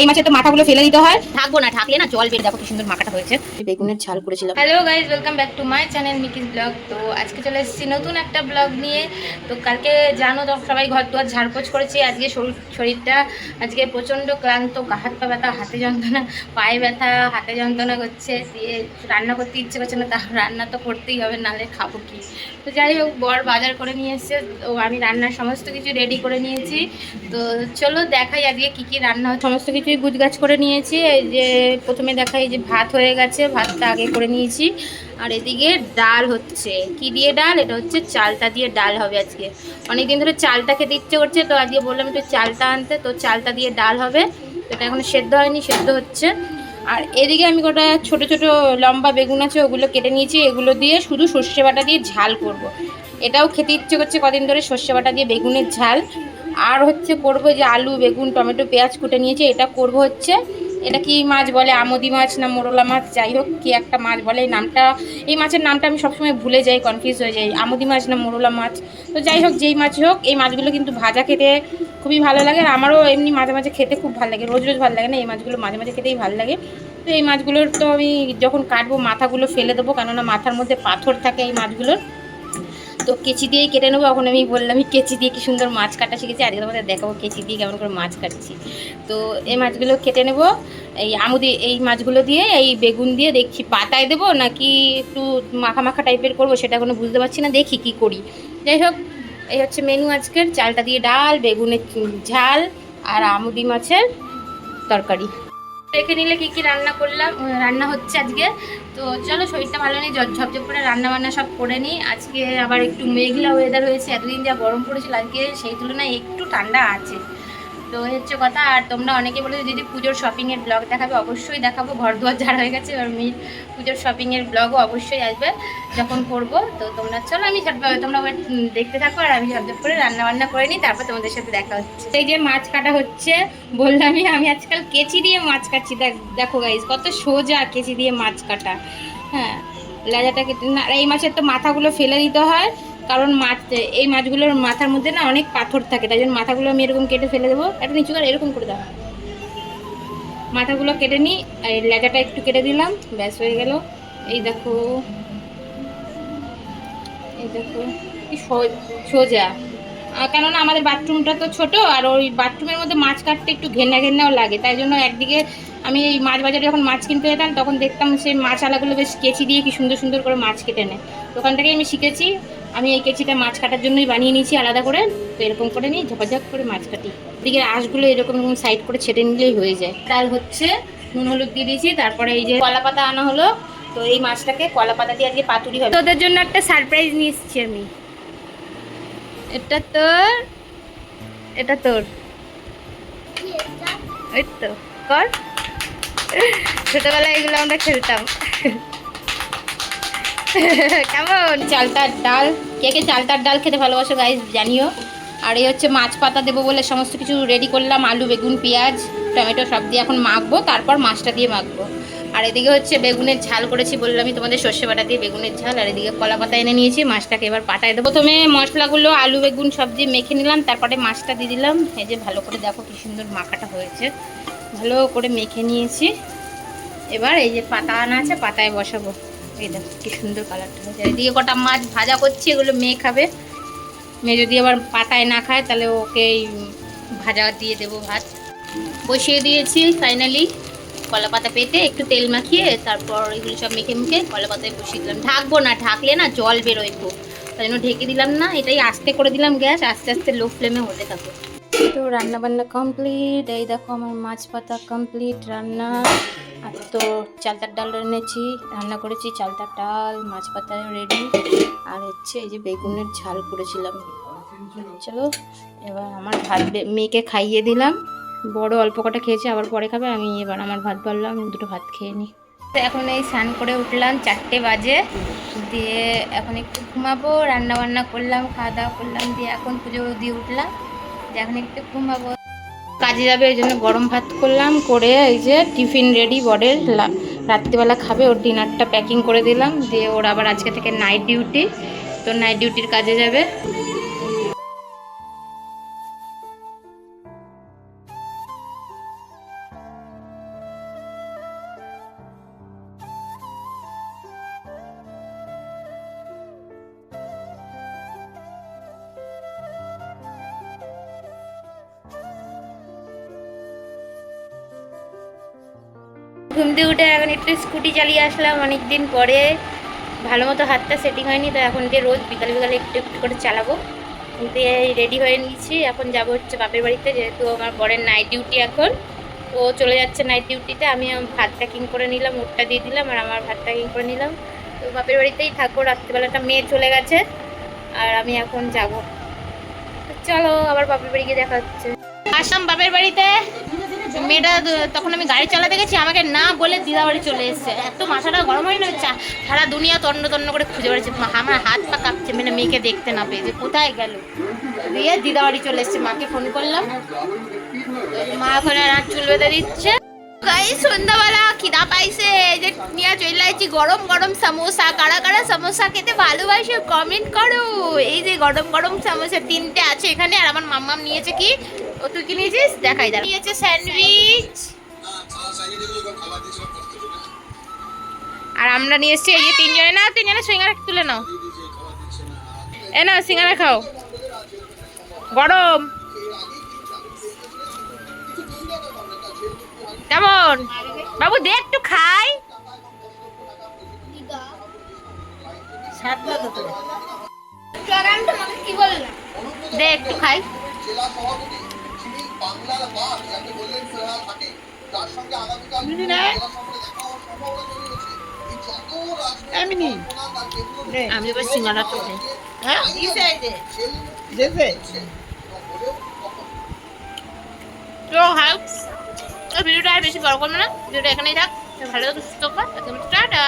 এই মাছের তো মাথাগুলো ফেলে দিতে হয়। থাকব না থাকলে না জল বের দেখো কি সুন্দর মাখাটা হয়েছে। বেগুনের ঝাল করেছিলাম। Hello guys welcome back to my channel Miki's blog তো আজকে চলে এসেছি নতুন একটা ব্লগ নিয়ে। তো কালকে জানো তো সবাই ঘর দুয়ার ঝাড়পোছ করেছি। আজকে শরীর শরীরটা আজকে প্রচণ্ড ক্লান্ত গা হাত পা ব্যথা হাতে যন্ত্রণা পায়ে ব্যথা হাতে যন্ত্রণা করছে। দিয়ে রান্না করতে ইচ্ছে করছে না তা রান্না তো করতেই হবে নাহলে খাব কি? তো যাই হোক বর বাজার করে নিয়ে এসছে। তো আমি রান্নার সমস্ত কিছু রেডি করে নিয়েছি। তো চলো দেখাই আজকে কী কী রান্না হয় সমস্ত কিছুই গুজগাছ করে নিয়েছি। এই যে প্রথমে দেখাই যে ভাত হয়ে গেছে, ভাতটা আগে করে নিয়েছি। আর এদিকে ডাল হচ্ছে। কি দিয়ে ডাল? এটা হচ্ছে চালটা দিয়ে ডাল হবে আজকে। অনেকদিন ধরে চালটা খেতে ইচ্ছে করছে, তো আজকে বললাম একটু চালটা আনতে। তো চালটা দিয়ে ডাল হবে। তো এটা এখনও সেদ্ধ হয়নি, সেদ্ধ হচ্ছে। আর এদিকে আমি গোটা ছোট ছোট লম্বা বেগুন আছে, ওগুলো কেটে নিয়েছি। এগুলো দিয়ে শুধু সর্ষে বাটা দিয়ে ঝাল করব। এটাও খেতে ইচ্ছে করছে কদিন ধরে সর্ষে বাটা দিয়ে বেগুনের ঝাল। আর হচ্ছে করব যে আলু, বেগুন, টমেটো, পেঁয়াজ কুটে নিয়েছি, এটা করব হচ্ছে। এটা কি মাছ বলে? আমদি মাছ না মোরলা মাছ? যাই হোক, কি একটা মাছ বলে এই নামটা। এই মাছের নামটা আমি সবসময় ভুলে যাই কনফিউজ হয়ে যাই। আমদি মাছ না মোরলা মাছ? তো যাই হোক, যেই মাছ হোক, এই মাছগুলো কিন্তু ভাজা খেতে খুবই ভালো লাগে আর আমারও এমনি মাঝে মাঝে খেতে খুব ভালো লাগে। রোজ রোজ ভালো লাগে না এই মাছগুলো? মাঝে মাঝে খেতেই ভালো লাগে। তো এই মাছগুলোর তো আমি যখন কাটবো, মাথাগুলো ফেলে দেবো, কেননা মাথার মধ্যে পাথর থাকে এই মাছগুলোর। তো কেচি দিয়েই কেটে নেব এখন আমি বললাম কেচি দিয়ে কি সুন্দর মাছ কাটা শিখেছি, আজকে তোমাদের দেখাবো কেচি দিয়ে কেমন করে মাছ কাটছি। তো এই মাছগুলো কেটে নেব, এই আমুদি এই মাছগুলো দিয়ে, এই বেগুন দিয়ে দেখছি, পাতায় দেবো নাকি একটু মাখা মাখা টাইপের করব সেটা এখনও বুঝতে পারছি না, দেখি কি করি। যাই হোক, এই হচ্ছে মেনু আজকের, চালটা দিয়ে ডাল, বেগুনের ঝাল আর আমুদি মাছের তরকারি। দেখে নিলে কি কি রান্না করলাম রান্না হচ্ছে আজকে। তো চলো, শরীরটা ভালো নেই, ঝপ ঝপঝপ করে রান্না বান্না সব করে নিই। আজকে আবার একটু মেঘলা ওয়েদার হয়েছে, এতদিন যা গরম পড়েছিল, আজকে সেই তুলনায় একটু ঠান্ডা আছে। তো হচ্ছে কথা আর তোমরা অনেকে বলে যদি পুজোর শপিংয়ের ব্লগ দেখাবে অবশ্যই দেখাবো ঘর দুয়ার ঝাড় হয়ে গেছে এবার মেয়ের পুজোর শপিংয়ের ব্লগও অবশ্যই আসবে যখন করব। তো তোমরা চলো আমি তোমরা উম, দেখতে থাকো আর আমি ঝটঝট করে রান্না বান্না করে নিই তারপর তোমাদের সাথে দেখা হচ্ছে। এই যে মাছ কাটা হচ্ছে বললামই আমি আজকাল কেচি দিয়ে মাছ কাটছি। দেখ গাইজ কত সোজা কেচি দিয়ে মাছ কাটা। হ্যাঁ লেজাটা কেটে না এই মাছের তো মাথাগুলো ফেলে দিতে হয়। কারণ মাছ এই মাছগুলোর মাথার মধ্যে না অনেক পাথর থাকে, তাই জন্য মাথাগুলো আমি এরকম কেটে ফেলে দেবো। একটা নিচু করে, এরকম করে দাও। মাথাগুলো কেটে নিই আর লেজাটা একটু কেটে দিলাম, ব্যাস হয়ে গেল। এই দেখো এই দেখো, কি সোজা। কেননা আমাদের বাথরুমটা তো ছোট, আর ওই বাথরুমের মধ্যে মাছ কাটতে একটু ঘেন্না ঘেন্নাও লাগে, তাই জন্য একদিকে আমি এই মাছ বাজারে যখন মাছ কিনতে যেতাম, তখন দেখতাম সেই মাছ আলাগুলো বেশ কেচি দিয়ে কি সুন্দর সুন্দর করে মাছ কেটে নেয়। দোকান থেকেই আমি শিখেছি আমি এই কেচিটা মাছ কাটার জন্যই বানিয়ে নিয়েছি, আলাদা করে। তো এরকম করে নিয়ে ঝপাঝপ করে মাছ কাটি। এদিকে আঁশগুলো এরকম এরকম সাইড করে ছেটে নিলেই হয়ে যায়। ডাল হচ্ছে, নুন, হলুদ দিয়ে দিয়েছি, তারপরে এই যে কলা পাতা আনা হলো, তো এই মাছটাকে কলা পাতা দিয়ে আজকে পাতুরি হবে। তোদের জন্য একটা সারপ্রাইজ নিয়ে এসেছি আমি। এটা তোর এটা তোর। ওই তো, কর। ছোটবেলায় এগুলো আমরা খেলতাম। কেমন? চালতার ডাল। কে কে চালতার ডাল খেতে ভালোবাসো গাইজ জানিও। আর এই হচ্ছে মাছ পাতা দেবো বলে সমস্ত কিছু রেডি করলাম, আলু, বেগুন, পেঁয়াজ, টমেটো সব দিয়ে এখন মাখবো, তারপর মাছটা দিয়ে মাখবো। আর এদিকে হচ্ছে বেগুনের ঝাল করেছি, বললামই তোমাদের সর্ষে বাটা দিয়ে বেগুনের ঝাল, আর এদিকে কলা পাতা এনে নিয়েছি, মাছটাকে এবার পাটায় দেবো। প্রথমে মশলাগুলো, আলু, বেগুন সব দিয়ে মেখে নিলাম, তারপরে মাছটা দিয়ে দিলাম। এই যে ভালো করে দেখো কি সুন্দর মাখাটা হয়েছে। ভালো করে মেখে নিয়েছি। এবার এই যে পাতা আনা আছে, পাতায় বসাবো। এই এদিকে কটা মাছ ভাজা করছি, এগুলো মেয়ে খাবে। মেয়ে যদি আবার পাতায় না খায়, তাহলে ওকে ভাজা দিয়ে দেবো ভাত। বসিয়ে দিয়েছি ফাইনালি কলা পাতা পেতে একটু তেল মাখিয়ে, তারপর এগুলো সব মেখে মুখে কলা পাতায় বসিয়ে দিলাম। ঢাকবো না, ঢাকলে না জল বেরোয় খুব তাই জন্য ঢেকে দিলাম না, এটাই আস্তে করে দিলাম গ্যাস, আস্তে আস্তে লো ফ্লেমে হতে থাকো তো রান্না বান্না কমপ্লিট এই দেখো আমার মাছ পাতা কমপ্লিট রান্না। তো চালতার ডাল এনেছি, রান্না করেছি, চালতার ডাল, মাছ পাতা রেডি আর হচ্ছে এই যে বেগুনের ঝাল করেছিলাম। চলো, এবার আমার ভাত মেয়েকে খাইয়ে দিলাম। বড় অল্প কটা খেয়েছে, আবার পরে খাবে। আমি এবার আমার ভাত বাড়লাম দুটো ভাত খেয়ে নিই এখন এই স্নান করে উঠলাম চারটে বাজে। দিয়ে এখন একটু ঘুমাবো রান্না বান্না করলাম, খাওয়া দাওয়া করলাম, দিয়ে এখন পুজো দিয়ে উঠলাম। দিয়ে এখন একটু ঘুমাবো। কাজে যাবে, এই জন্য গরম ভাত করলাম, করে এই যে টিফিন রেডি বডের রাত্রিবেলা খাবে, ওর ডিনারটা প্যাকিং করে দিলাম, দিয়ে ওর আবার আজকে থেকে নাইট ডিউটি তো নাইট ডিউটির কাজে যাবে। ঘুম দিয়ে উঠে এখন একটু স্কুটি চালিয়ে আসলাম অনেক দিন পরে। ভালো মতো হাতটা সেটিং হয়নি, তো এখন দিয়ে রোজ বিকাল বিকালে একটু একটু করে চালাবো। দিয়ে রেডি হয়ে নিয়েছি, এখন যাব হচ্ছে বাপের বাড়িতে, যেহেতু আমার বরের নাইট ডিউটি এখন। ও চলে যাচ্ছে নাইট ডিউটিতে আমি ভাত প্যাকিং করে নিলাম ওরটা দিয়ে দিলাম আর আমার ভাত প্যাকিং করে নিলাম। তো বাপের বাড়িতেই থাকব রাত্রিবেলাটা মেয়ে চলে গেছে আর আমি এখন যাব। চলো আবার বাপের বাড়ি গিয়ে দেখা হচ্ছে। আসলাম বাপের বাড়িতে। মেয়েটা তখন আমি গাড়ি চালাতে গেছি, আমাকে না বলে দিদা বাড়ি চলে এসেছে। এত মাথাটা গরম হয় না চা- সারা দুনিয়া তন্ন তন্ন করে খুঁজে বেড়াচ্ছে। আমার হাত পা কাঁপছে মানে মেয়েকে দেখতে না পেয়ে যে কোথায় গেল। দিয়ে দিদা বাড়ি চলে এসেছে, মাকে ফোন করলাম। মা ওখানে আর চুল বেঁধে দিচ্ছে। গাই সন্ধ্যাবেলা খিদা পাইছে যে নিয়ে চলে আসছি গরম গরম সমোসা। কারা কারা সমোসা খেতে ভালোবাসে কমেন্ট করো। এই যে গরম গরম সমোসা তিনটে আছে এখানে, আর আমার মাম্মাম নিয়েছে কি? ও তুই কি নিয়েছিস? দেখাই দাঁড়া নিয়েছে স্যান্ডউইচ। আর আমরা নিয়ে এসেছি এই যে তিনজনে। না তিনজনে সিঙ্গারা তুলে নাও। এ না সিঙ্গারা খাও। গরম। কেমন? বাবু দে একটু খাই। দে একটু খাই। আমি এবার সিঙ্গারা খাই হ্যাঁ তো হাই ভিডিওটা আর বেশি বড় করব না। ভিডিওটা এখানেই থাক। ভালো সুস্থ থাকো। টাটা।